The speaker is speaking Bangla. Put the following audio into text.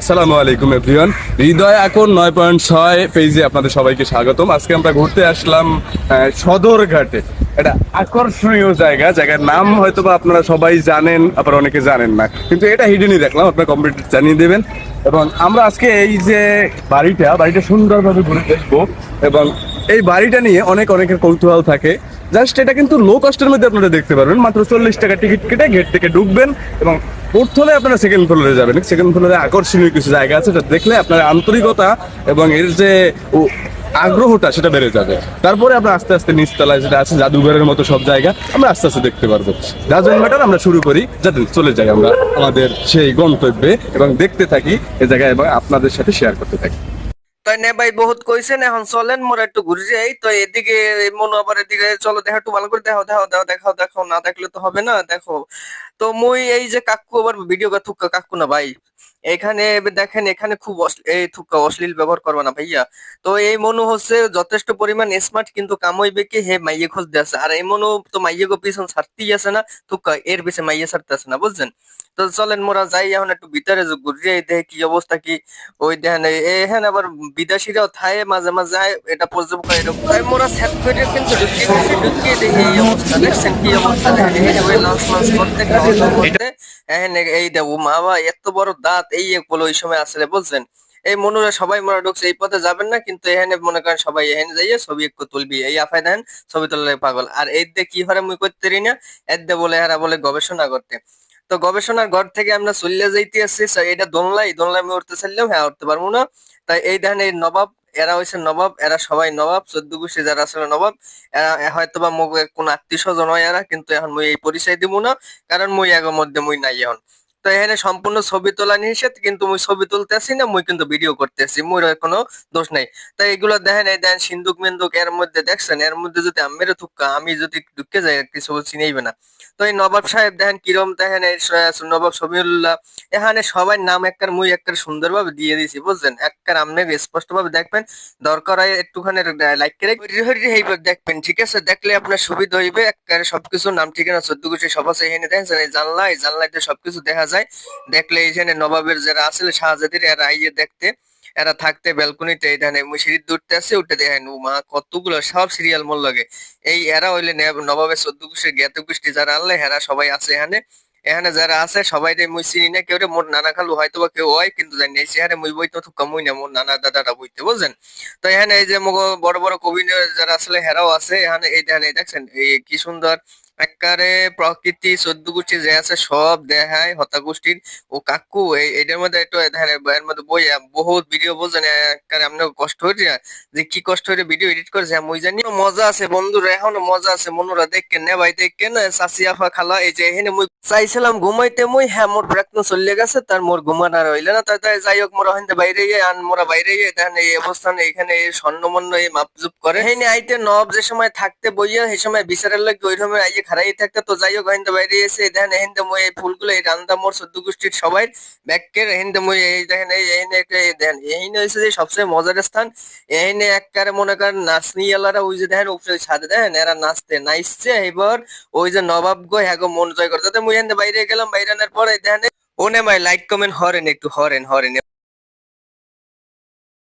আসসালামু আলাইকুম, এভরিওয়ান। হৃদয় এখন নয় পয়েন্ট ছয় পেজে আপনাদের সবাইকে স্বাগতম। আজকে আমরা ঘুরতে আসলাম সদরঘাটে। এটা আকর্ষণীয় জায়গা, জায়গার নাম হয়তো বা আপনারা সবাই জানেন, আবার অনেকে জানেন না। কিন্তু এটা হিডেনই দেখলাম, আপনার কম্পিউটার জানিয়ে দেবেন। এবং আমরা আজকে এই যে বাড়িটা বাড়িটা সুন্দরভাবে ঘুরে দেখব। এবং এই বাড়িটা নিয়ে অনেক অনেকের কৌতূহল থাকে। জাস্ট এটা কিন্তু লো কস্টের মধ্যে আপনারা দেখতে পারবেন। মাত্র চল্লিশ টাকা টিকিট কেটে গেট থেকে ঢুকবেন এবং প্রথমে আপনারা সেকেন্ড ফ্লোরে যাবেন। সেকেন্ড ফ্লোরে আকর্ষণীয় কিছু জায়গা আছে, যেটা দেখলে আপনার আন্তরিকতা এবং এর যে আগ্রহটা সেটা বেড়ে যাবে। তারপরে আমরা আস্তে আস্তে নিচতলায় যেটা আছে, জাদুঘরের মতো সব জায়গা, আমরা আস্তে আস্তে দেখতে পারব। ডাজন ম্যাটার আমরা শুরু করি। যাতে চলে যাই আমরা। আমাদের সেই গন্তব্যে এবং দেখতে থাকি এ জায়গায় এবং আপনাদের সাথে শেয়ার করতে থাকি। তাই নে ভাই বহুত কইছেন এখন চলেন মোরা একটু ঘুরে যাই তো এদিকে মনে আবার এদিকে, চলো দেখো একটু ভালো করে দেখো দেখো দেখো দেখো দেখো না দেখলে তো হবে না দেখো তো মুই এই যে কাকু আবার ভিডিও থুক্কা, কাকু না ভাই এখানে দেখেন এখানে খুব এই থুক্কা অশ্লীল ব্যবহার করবে না ভাইয়া। তো এই মনু হচ্ছে যথেষ্ট পরিমাণ স্মার্ট কিন্তু কামইবে কি হে মাইয়ে খোঁজ আছে। আর এই মনু তো মাইয়ে গো পিছন ছাড়তেই আছে না, থুক্কা, এর পিছে মাইয়ে ছাড়তে আছে না, বুঝছেন? তো চলেন মোরা যাই, এখন একটু ভিতরে ঘুরে দেখে কি অবস্থা কি? ওই দেখেন এখানে আবার বিদেশিরাও থায়, মাঝে মাঝে এটা পর্যবেক্ষণ এরকম। তাই মোরা সেট করে কিন্তু ঢুকিয়ে গেছি ঢুকিয়ে দেখি এই অবস্থা, দেখছেন কি অবস্থা? দেখেন, এই যে ওই লাঞ্চ লাঞ্চ করতে করতে এই দেবো মা বাবা, এত বড় দাঁত, এই এক বলে ওই সময় আসলে বলছেন এই মনুরা সবাই মোরা ঢুকছে, এই পথে যাবেন না, কিন্তু এখানে মনে করেন সবাই এখানে যাইয়ে ছবি একটু তুলবি। এই আফায় দেন, ছবি তোলার পাগল। আর এই দিয়ে কি হারে মুই করতে না? এর দিয়ে বলে, এরা বলে গবেষণা করতে। তো গবেষণার ঘর থেকে আমরা চলিয়া যাইতে আসছি। এটা দোনলাই দোনলাই আমি উঠতে চাইলাম হ্যাঁ উঠতে পারব না। তাই এই দেখেন এই নবাব, এরা হয়েছে নবাব, এরা সবাই নবাব, চোদ্দ গোষ্ঠী যারা আসলে নবাব। এরা হয়তো বা মোক কোন আত্মীয় স্বজন হয় এরা, কিন্তু এখন মুই এই পরিচয় দিব না, কারণ মুই এগোর মধ্যে মুই নাই এখন। তো এখানে সম্পূর্ণ ছবি তোলা নিষেধ, কিন্তু মুই ছবি তুলতে আসি না, মুই কিন্তু ভিডিও করতে আসি মুই কোনো দোষ নাই। তাই এগুলো দেখেন, এই দেখেন সিন্দুক মিন্দুক এর মধ্যে দেখছেন, এর মধ্যে যদি আমেরও থুক্কা, আমি যদি ঢুকে যাই কিছু চিনেইবে না। তো এই নবাব সাহেব দেখেন কিরম, দেখেন এই নবাব সমিউল্লাহ এখানে সবাই নাম একবার মুই একবার সুন্দরভাবে দিয়ে দিছি, বুঝছেন? একবার আপনি স্পষ্ট ভাবে দেখবেন, দরকার হয় একটুখানি লাইক করে এইবার দেখবেন, ঠিক আছে? দেখলে আপনার সুবিধা হইবে একবারে সবকিছু নাম ঠিকানা চোদ্দ গোষ্ঠী সব আছে, এখানে দেখছেন, এই জানলা, এই জানলাতে সবকিছু দেখা যায়। দেখলে এইখানে নবাবের যারা আসলে শাহজাদির, এরা আইয়ে দেখতে, এরা থাকতে ব্যালকনিতে, এই ধানে মুই সিঁড়ি দূরতে আছে উঠে দেখেন মা কতগুলো সব সিরিয়াল মোর লাগে। এই এরা হইলে নবাবের চোদ্দ গোষ্ঠীর জ্ঞাত গোষ্ঠী যারা আনলে, এরা সবাই আছে এখানে। এখানে যারা আছে, সবাই রে মুই চিনি না, কেউ রে মোর নানা খালু হয়তো বা কেউ হয়, কিন্তু জানি এই চেহারে মুই বইতে তো কমই না, মোর নানা দাদাটা বইতে, বুঝছেন? তো এখানে এই যে মগ বড় বড় কবি যারা আসলে, হেরাও আছে এখানে, এই দেখেন এই কি সুন্দর একবারে প্রকৃতি চোদ্দ গোষ্ঠী যে আছে সব দেখায় হতা গোষ্ঠীর ও কাকু এটার মধ্যে একটু দেখেন এর মধ্যে বই বহুত ভিডিও বোঝেন একবারে আপনার কষ্ট হয়েছে যে কি কষ্ট হয়ে ভিডিও এডিট করেছে মুই জানি মজা আছে বন্ধুরা, এখনও মজা আছে, মনুরা দেখকেন নে, ভাই দেখকেন চাচি আফা খালা, এই যে এখানে মুই চাইছিলাম ঘুমাইতে, মুই হ্যাঁ মোর ব্রেক না চলে গেছে, তার মোর আর হইলে না, তাই তাই যাই হোক, মোরা হইতে বাইরে আন, মোরা বাইরে দেখেন এই অবস্থান এখানে স্বর্ণমন্য এই মাপজুপ করে। হেনে আইতে, নব যে সময় থাকতে বইয়া, সেই সময় বিচারের লাগে ওই সময় আইয়ে খারাই থাকতে। তো যাই হোক হইতে বাইরে এসে দেখেন এখানে মই এই ফুলগুলো, এই রান্দা মোর চোদ্দ গোষ্ঠীর সবাই ব্যাকের এখানে মই এই দেখেন, এই এখানে একটা, এই দেখেন এখানে হয়েছে যে সবচেয়ে মজার স্থান। এখানে একবারে মনে করেন নাচনিয়ালারা ওই যে দেখেন, উপরে ছাদে দেখেন, এরা নাচতে নাচছে। এবার ওই যে নবাব গো হ্যাঁ মন জয় করতে মুই এখানে বাইরে গেলাম, বাইরে আনার পরে দেখেন ওনে মাই লাইক কমেন্ট হরেন, একটু হরেন হরেন।